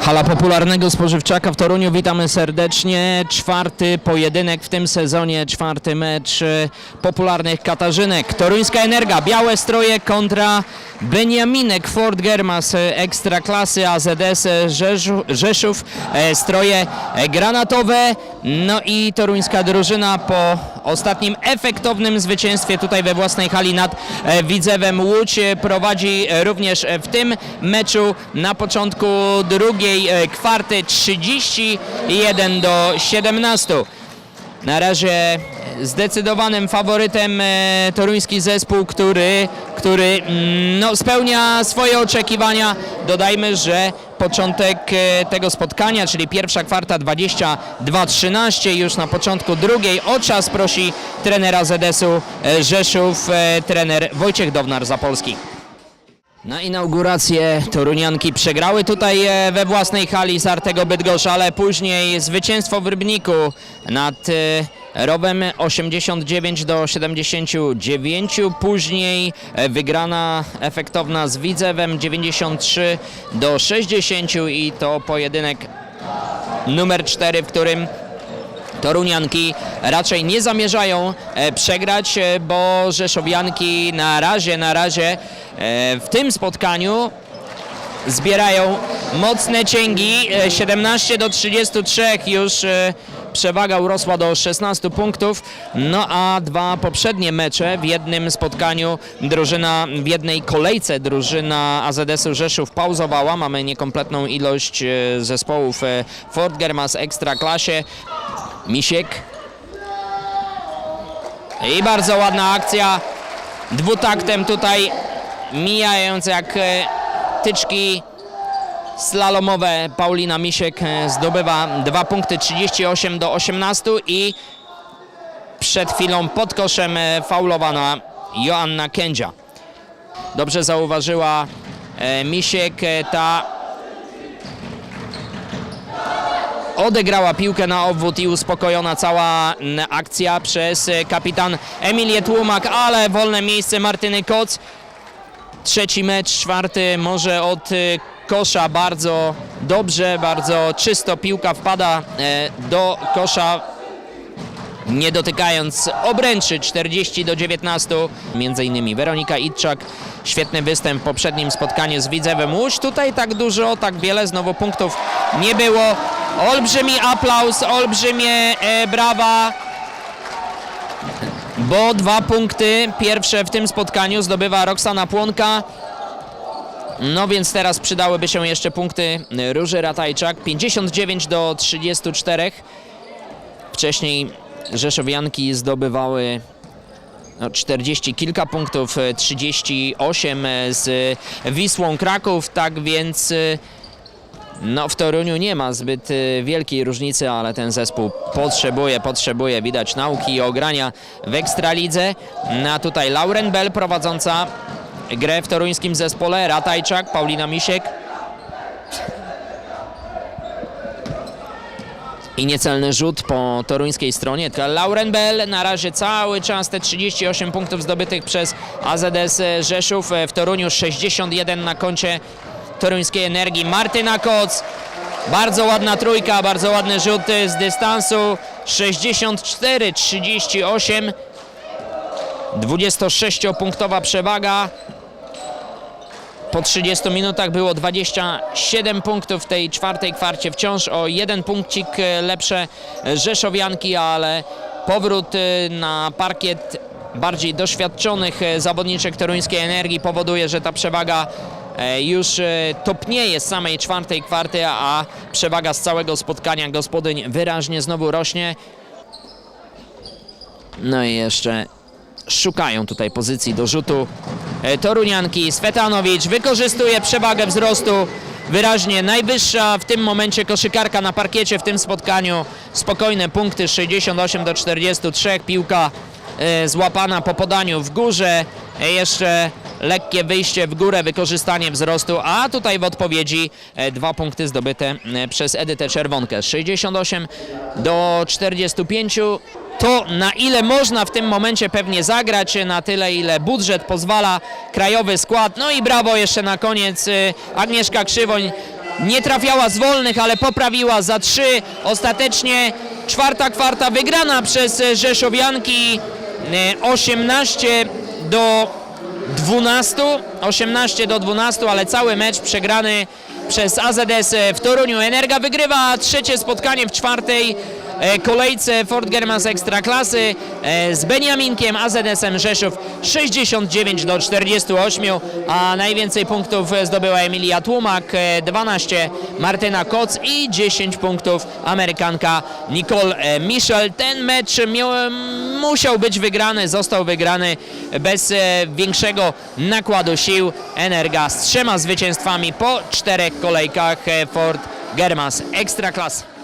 Hala popularnego spożywczaka w Toruniu, witamy serdecznie. Czwarty pojedynek w tym sezonie, czwarty mecz popularnych Katarzynek. Toruńska Energia, białe stroje kontra Beniaminek, Ford Germas, e, Ekstraklasy, AZS Rzeszów, e, stroje e, granatowe. No i toruńska drużyna po ostatnim efektownym zwycięstwie tutaj we własnej hali nad Widzewem Łódź prowadzi również w tym meczu na początku drugiej kwarty 31 do 17. Na razie zdecydowanym faworytem e, toruński zespół, który, który mm, no, spełnia swoje oczekiwania. Dodajmy, że początek e, tego spotkania, czyli pierwsza kwarta 22-13, już na początku drugiej o czas prosi trenera ZS-u e, Rzeszów, trener Wojciech Downar-Zapolski. Na inaugurację Torunianki przegrały tutaj we własnej hali z Artego Bydgoszcz, ale później zwycięstwo w Rybniku nad Robem 89 do 79, później e, wygrana efektowna z Widzewem 93 do 60 i to pojedynek numer 4, w którym Torunianki raczej nie zamierzają e, przegrać, e, bo Rzeszowianki na razie, na razie w tym spotkaniu zbierają mocne cięgi. E, 17 do 33 już przewaga urosła do 16 punktów. No a dwa poprzednie mecze w jednym spotkaniu drużyna, w jednej kolejce drużyna AZS-u Rzeszów pauzowała. Mamy niekompletną ilość e, zespołów e, Fort Germas Ekstra Klasie. Misiek. I bardzo ładna akcja. Dwutaktem tutaj mijając jak e, tyczki slalomowe. Paulina Misiek e, zdobywa dwa punkty 38 do 18 i przed chwilą pod koszem e, faulowana Joanna Kędzia. Dobrze zauważyła e, Misiek ta odegrała piłkę na obwód i uspokojona cała akcja przez kapitan Emilię Tłumak, ale wolne miejsce Martyny Koc. Trzeci mecz, czwarty może od kosza bardzo dobrze, bardzo czysto piłka wpada e, do kosza nie dotykając obręczy 40 do 19. Między innymi Weronika Itczak, świetny występ w poprzednim spotkaniu z Widzewem Łódź. Tutaj tak dużo, tak wiele znowu punktów nie było. Olbrzymi aplauz, olbrzymie e, brawa, bo dwa punkty pierwsze w tym spotkaniu zdobywa Roxana Płonka. No więc teraz przydałyby się jeszcze punkty Róży Ratajczak. 59 do 34. Wcześniej Rzeszowianki zdobywały no, 40 kilka punktów, e, 38 z Wisłą Kraków, tak więc no, w Toruniu nie ma zbyt e, wielkiej różnicy, ale ten zespół potrzebuje, potrzebuje, widać nauki i ogrania w Ekstralidze. No, A tutaj Lauren Bell prowadząca grę w toruńskim zespole, Ratajczak, Paulina Misiek, I niecelny rzut po toruńskiej stronie. Lauren Bell na razie cały czas te 38 punktów zdobytych przez AZS Rzeszów. W Toruniu 61 na koncie toruńskiej energii. Martyna Koc. Bardzo ładna trójka, bardzo ładny rzut z dystansu. 64-38. 26-punktowa przewaga. Po 30 minutach było 27 punktów w tej czwartej kwarcie. Wciąż o jeden punkcik e, lepsze Rzeszowianki, ale powrót e, na parkiet bardziej doświadczonych e, zawodniczek toruńskiej energii powoduje, że ta przewaga już topnieje z samej czwartej kwarty, a przewaga z całego spotkania gospodyń wyraźnie znowu rośnie. No i jeszcze szukają tutaj pozycji do rzutu Torunianki. Svetanowicz wykorzystuje przewagę wzrostu wyraźnie najwyższa w tym momencie koszykarka na parkiecie w tym spotkaniu. Spokojne punkty 68 do 43. Piłka e, złapana po podaniu w górze. E, Jeszcze lekkie wyjście w górę, wykorzystanie wzrostu, a tutaj w odpowiedzi e, dwa punkty zdobyte e, przez Edytę Czerwonkę. 68 do 45 to na ile można w tym momencie pewnie zagrać, na tyle ile budżet pozwala, krajowy skład. No i brawo jeszcze na koniec y, Agnieszka Krzywoń nie trafiała z wolnych, ale poprawiła za trzy. Ostatecznie czwarta kwarta wygrana przez Rzeszowianki e, 18 do 12, 18 do 12, ale cały mecz przegrany przez AZS w Toruniu. Energa wygrywa trzecie spotkanie w czwartej kolejce Fort Germans Ekstraklasy e, z Beniaminkiem AZS-em Rzeszów 69 do 48, a najwięcej punktów zdobyła Emilia Tłumak, e, 12 Martyna Koc i 10 punktów Amerykanka Nicole e, Michel. Ten mecz miał, musiał być wygrany, został wygrany bez e, większego nakładu sił. Energa z trzema zwycięstwami po czterech kolejkach e, Fort Germans Ekstraklasy.